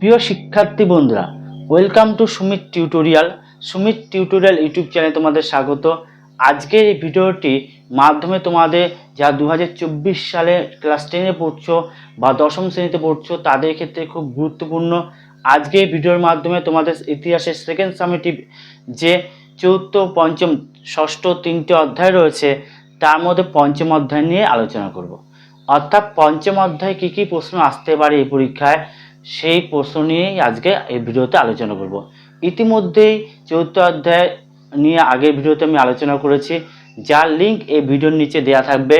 প্রিয় শিক্ষার্থী বন্ধুরা welcome to Sumit tutorial Sumit tutorial YouTube চ্যানেলে তোমাদের স্বাগত। আজকের এই ভিডিওটি মাধ্যমে তোমাদের যা দু হাজার চব্বিশ সালে ক্লাস টেনে পড়ছো বা দশম শ্রেণীতে পড়ছো, তাদের ক্ষেত্রে খুব গুরুত্বপূর্ণ। আজকে এই ভিডিওর মাধ্যমে তোমাদের ইতিহাসের সেকেন্ড সামিটিভ যে চতুর্থ, পঞ্চম, ষষ্ঠ তিনটে অধ্যায় রয়েছে, তার মধ্যে পঞ্চম অধ্যায় নিয়ে আলোচনা করব। অর্থাৎ পঞ্চম অধ্যায়ে কী কী প্রশ্ন আসতে পারে এই পরীক্ষায়? সেই প্রশ্ন নিয়েই আজকে এই ভিডিওতে আলোচনা করব। ইতিমধ্যেই চতুর্থ অধ্যায় নিয়ে আগের ভিডিওতে আমি আলোচনা করেছি, যার লিঙ্ক এই ভিডিওর নিচে দেওয়া থাকবে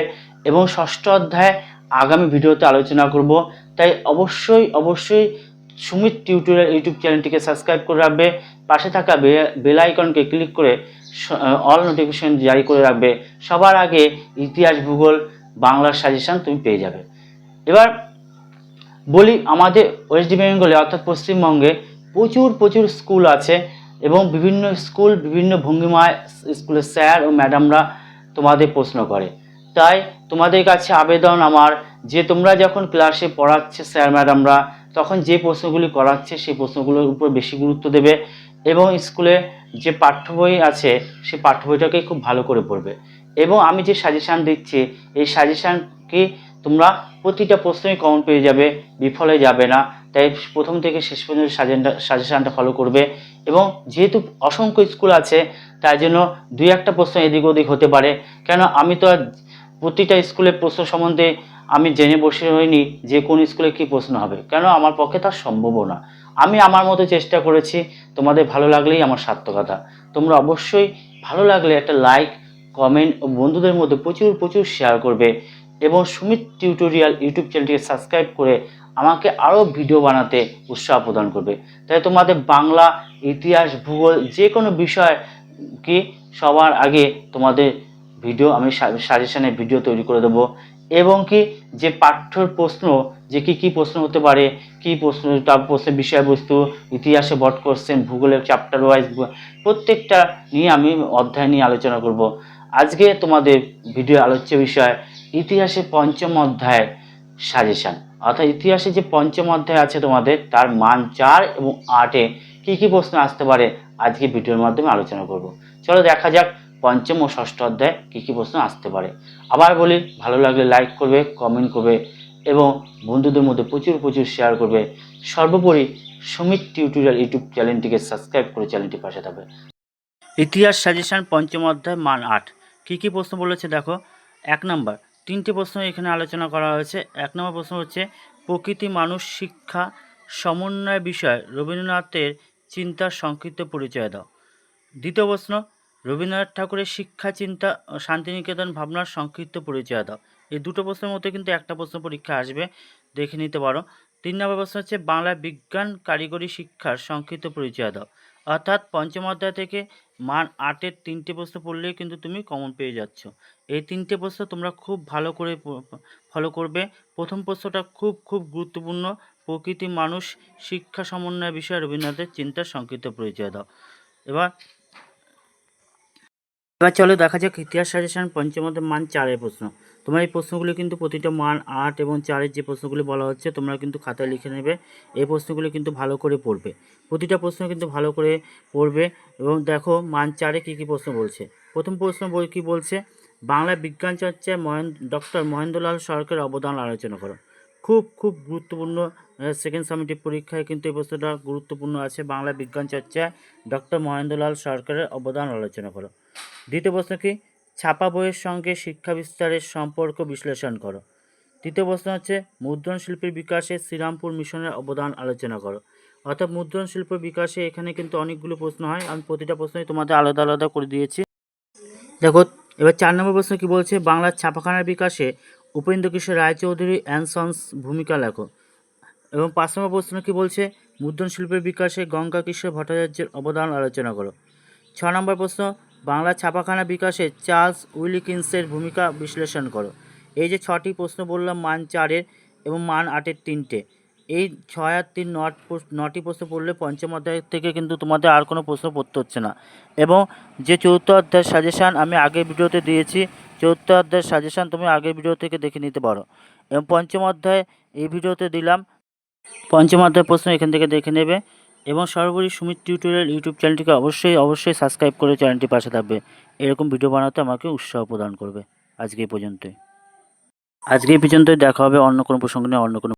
এবং ষষ্ঠ অধ্যায় আগামী ভিডিওতে আলোচনা করব। তাই অবশ্যই অবশ্যই সুমিত টিউটোরিয়াল ইউটিউব চ্যানেলটিকে সাবস্ক্রাইব করে রাখবে, পাশে থাকা বেল আইকনকে ক্লিক করে অল নোটিফিকেশন জারি করে রাখবে। সবার আগে ইতিহাস, ভূগোল, বাংলার সাজেশন তুমি পেয়ে যাবে। এবার বলি, আমাদের ওয়েস্ট বেঙ্গলে অর্থাৎ পশ্চিমবঙ্গে প্রচুর প্রচুর স্কুল আছে এবং বিভিন্ন স্কুল বিভিন্ন ভঙ্গিমায় স্কুলের স্যার ও ম্যাডামরা তোমাদের প্রশ্ন করে। তাই তোমাদের কাছে আবেদন আমার যে তোমরা যখন ক্লাসে পড়াচ্ছে স্যার ম্যাডামরা তখন যে প্রশ্নগুলি করাচ্ছে সেই প্রশ্নগুলোর উপর বেশি গুরুত্ব দেবে এবং স্কুলে যে পাঠ্য বই আছে সেই পাঠ্য বইটাকে খুব ভালো করে পড়বে। এবং আমি যে সাজেশান দিচ্ছি, এই সাজেশানকে তোমরা প্রতিটা প্রশ্নই কমন পেয়ে যাবে, বিফলে যাবে না। তাই প্রথম থেকে শেষ পর্যন্ত সাজেনটা সাজেশানটা ফলো করবে। এবং যেহেতু অসংখ্য স্কুল আছে, তাই জন্য দুই একটা প্রশ্ন এদিক ওদিক হতে পারে। কেন আমি তো আর প্রতিটা স্কুলের প্রশ্ন সম্বন্ধে আমি জেনে বসে হইনি যে কোন স্কুলে কী প্রশ্ন হবে। কেন আমার পক্ষে তার সম্ভবও না। আমি আমার মতো চেষ্টা করেছি, তোমাদের ভালো লাগলেই আমার সার্থকতা তোমরা অবশ্যই ভালো লাগলে একটা লাইক কমেন্ট ও বন্ধুদের মধ্যে প্রচুর প্রচুর শেয়ার করবে। এবং সুমিত টিউটোরিয়াল ইউটিউব চ্যানেলটিকে সাবস্ক্রাইব করে আমাকে আরও ভিডিও বানাতে উৎসাহ প্রদান করবে। তাই তোমাদের বাংলা, ইতিহাস, ভূগোল যে কোনো বিষয় কি সবার আগে তোমাদের ভিডিও আমি সাজেশনে ভিডিও তৈরি করে দেবো এবং কি যে পাঠ্যর প্রশ্ন, যে কি কি প্রশ্ন হতে পারে, কি প্রশ্ন তার প্রশ্নের বিষয়বস্তু, ইতিহাসে বট কোশ্চেন ভূগোলের চ্যাপ্টার ওয়াইজ প্রত্যেকটা নিয়ে আমি অধ্যায় নিয়ে আলোচনা করব। আজকে তোমাদের ভিডিও আলোচ্য বিষয় ইতিহাসে পঞ্চম অধ্যায় সাজেশান অর্থাৎ ইতিহাসে যে পঞ্চম অধ্যায় আছে তোমাদের, তার মান চার এবং আটে কি কি প্রশ্ন আসতে পারে আজকে ভিডিওর মাধ্যমে আলোচনা করব। চলো দেখা যাক পঞ্চম ও ষষ্ঠ অধ্যায় কী কী প্রশ্ন আসতে পারে। আবার বলি, ভালো লাগলে লাইক করবে কমেন্ট করবে এবং বন্ধুদের মধ্যে প্রচুর প্রচুর শেয়ার করবে। সর্বোপরি সুমিত টিউটোরিয়াল ইউটিউব চ্যানেলটিকে সাবস্ক্রাইব করে চ্যানেলটি পাশে থাকবে। ইতিহাস সাজেশন পঞ্চম অধ্যায় মান আট। কী কী প্রশ্ন বলেছে দেখো? এক নম্বর তিনটি প্রশ্ন এখানে আলোচনা করা হয়েছে। এক নম্বর প্রশ্ন হচ্ছে, প্রকৃতি মানুষ শিক্ষা সমন্বয় বিষয়, রবীন্দ্রনাথের চিন্তার সংক্ষিপ্ত পরিচয় দাও। দ্বিতীয় প্রশ্ন, রবীন্দ্রনাথ ঠাকুরের শিক্ষা, চিন্তা, শান্তিনিকেতন ভাবনার সংক্ষিপ্ত পরিচয় দাও। এই দুটো প্রশ্নের মধ্যে কিন্তু একটা প্রশ্ন পরীক্ষা আসবে, দেখে নিতে পারো। তিন নম্বর প্রশ্ন হচ্ছে বাংলা বিজ্ঞান কারিগরি শিক্ষার সংক্ষিপ্ত পরিচয় দাও। অর্থাৎ পঞ্চম অধ্যায় থেকে মান আটের তিনটে প্রশ্ন পড়লেই কিন্তু তুমি কমন পেয়ে যাচ্ছ। এই তিনটে প্রশ্ন তোমরা খুব ভালো করে ফলো করবে। প্রথম প্রশ্নটা খুব খুব গুরুত্বপূর্ণ। প্রকৃতি মানুষ শিক্ষা সমন্বয় বিষয়ে রবীন্দ্রনাথের চিন্তার সংক্ষিপ্ত পরিচয় দাও। এবার এবার চলো দেখা যাক ইতিহাস সাজেশন পঞ্চমতে মান চারের প্রশ্ন। তোমার এই প্রশ্নগুলি কিন্তু প্রতিটা মান আট এবং চারের যে প্রশ্নগুলি বলা হচ্ছে, তোমরা কিন্তু খাতায় লিখে নেবে। এই প্রশ্নগুলি কিন্তু ভালো করে পড়বে। প্রতিটা প্রশ্ন কিন্তু ভালো করে পড়বে এবং দেখো মান চারে কী কী প্রশ্ন বলছে। প্রথম প্রশ্ন কী বলছে? বাংলা বিজ্ঞান চর্চায় মহেন্দ্র ডক্টর মহেন্দ্রলাল সরকারের অবদান আলোচনা করো। খুব খুব গুরুত্বপূর্ণ সেকেন্ড সামিটিভ পরীক্ষায় কিন্তু এই প্রশ্নটা গুরুত্বপূর্ণ আছে। বাংলা বিজ্ঞান চর্চায় ডক্টর মহেন্দ্রলাল সরকারের অবদান আলোচনা করো। দ্বিতীয় প্রশ্ন কি? ছাপা বইয়ের সঙ্গে শিক্ষা বিস্তারের সম্পর্ক বিশ্লেষণ করো। তৃতীয় প্রশ্ন হচ্ছে, মুদ্রণ শিল্পের বিকাশে শ্রীরামপুর মিশনের অবদান আলোচনা করো। অর্থাৎ মুদ্রণ শিল্প বিকাশে এখানে কিন্তু অনেকগুলো প্রশ্ন হয়। আমি প্রতিটা প্রশ্নই তোমাদের আলাদা আলাদা করে দিয়েছি। দেখো, এবার চার নম্বর প্রশ্ন কি বলছে? বাংলার ছাপাখানার বিকাশে উপেন্দ্র কিশোর রায়চৌধুরী অ্যান্ড ভূমিকা লেখো এবং পাঁচ নম্বর প্রশ্ন কী বলছে? মুদ্রণ শিল্পের বিকাশে গঙ্গা কিশোর ভট্টাচার্যের অবদান আলোচনা করো। ছ নম্বর প্রশ্ন, বাংলা ছাপাখানা বিকাশে চার্লস উইলিকিন্সের ভূমিকা বিশ্লেষণ করো। এই যে ছটি প্রশ্ন বললাম, মান চারের এবং মান আটের তিনটে। এই ছয় আর তিন নট নটি প্রশ্ন পড়লে পঞ্চম অধ্যায় থেকে কিন্তু তোমাদের আর কোনো প্রশ্ন পড়তে হচ্ছে না। এবং যে চতুর্থ অধ্যায়ের সাজেশান আমি আগের ভিডিওতে দিয়েছি, চতুর্থ অধ্যায়ের সাজেশান তুমি আগের ভিডিও থেকে দেখে নিতে পারো। এবং পঞ্চম অধ্যায় এই ভিডিওতে দিলাম। পঞ্চমাধ্যায় প্রশ্ন এখান থেকে দেখে নেবে। এবং সর্বোপরি সুমিত টিউটোরিয়াল ইউটিউব চ্যানেলটিকে অবশ্যই অবশ্যই সাবস্ক্রাইব করে চ্যানেলটি পাশে থাকবে। এরকম ভিডিও বানাতে আমাকে উৎসাহ প্রদান করবে। আজকে এই পর্যন্তই। আজকে এই পর্যন্তই দেখা হবে অন্য কোনো প্রসঙ্গ নিয়ে, অন্য কোনো